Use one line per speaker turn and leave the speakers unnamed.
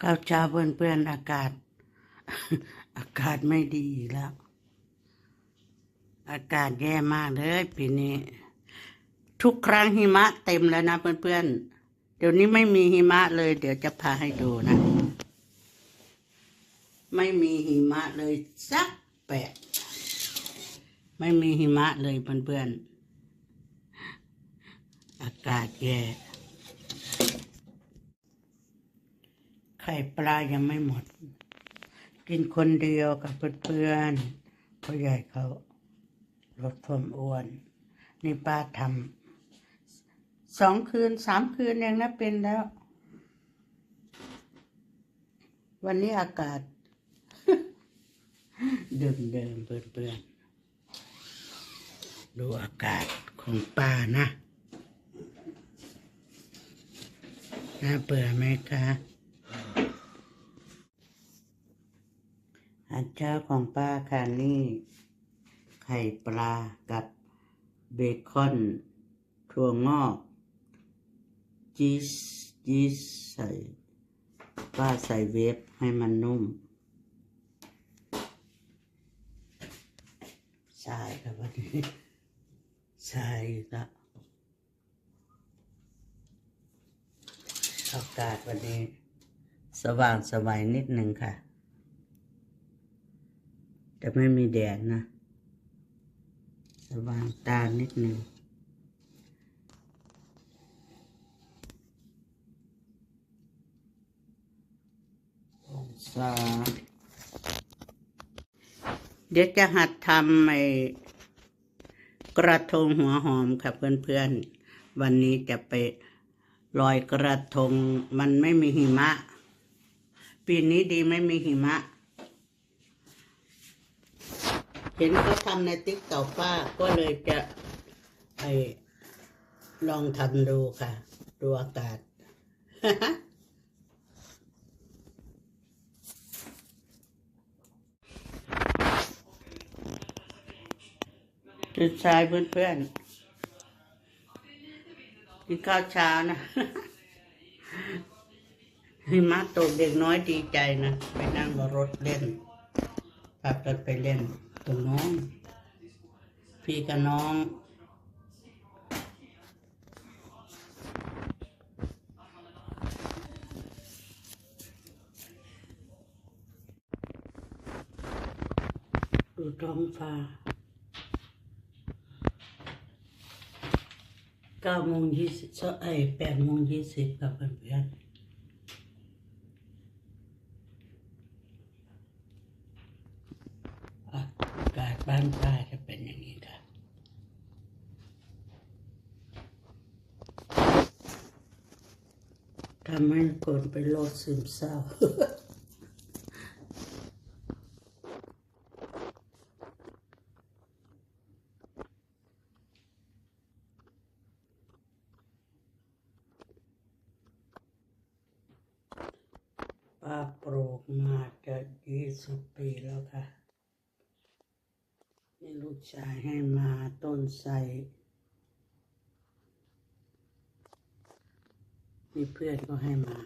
ข้าวเช้าเพื่อนๆอากาศ อากาศไม่ดีแล้ว อากาศแย่มากเลยปีนี้ ทุกครั้งหิมะเต็มแล้วนะเพื่อนๆ เดี๋ยวนี้ไม่มีหิมะเลย เดี๋ยวจะพาให้ดูนะ ไม่มีหิมะเลยสักแปะไม่มีหิมะเลยเพื่อนๆ อากาศแย่ ไข่ปลายังไม่หมด กินคนเดียวกับเพื่อนๆพ่อใหญ่เขาลดความอ้วน นี่ป้าทำสองคืนสามคืนเองนะเป็นแล้ว วันนี้อากาศเดิมเดิมเพื่อนๆดูอากาศของป้านะน่าเบื่อไหมคะ อาหารเช้าของป้าค่ะนี่ ไข่ปลากับเบคอนถั่วงอกจีสจีสใส่ป้าใส่เวฟให้มันนุ่มใช่ครับวันนี้ใช่ครับอากาศวันนี้ สว่างสวัยนิดหนึ่งค่ะ แต่ไม่มีแดดนะสว่างตานิดหนึ่งองศาเดี๋ยวจะหัดทำไอ้กระทงหัวหอมค่ะเพื่อนๆ วันนี้จะไปลอยกระทงมันไม่มีหิมะ ปีนี้ดีไม่มีหิมะ เห็นเขาทำในติ๊กเก่าป้าก็เลยจะไอลองทำดูค่ะ ดูอากาศ จุดชายเพื่อนๆกินข้าวเช้านะหิมะตกเด็กน้อยดีใจนะ ไปนั่งรถเล่นพากันไปเล่น ตรงน้อง พี่กับน้องดูท้องฟ้าเก้าโมงยี่สิบเอ้ยแปดโมงยี่สิบกับเพื่อนๆอากาศ บ้านป้าจะเป็นอย่างนี้ครับทำให้คนเป็นโรคซึมเศร้าป้าปลูกมาจะยี่สิบปีแล้วค่ะ นี่ลูกชายให้มาต้นไทรมีเพื่อนก็ให้มา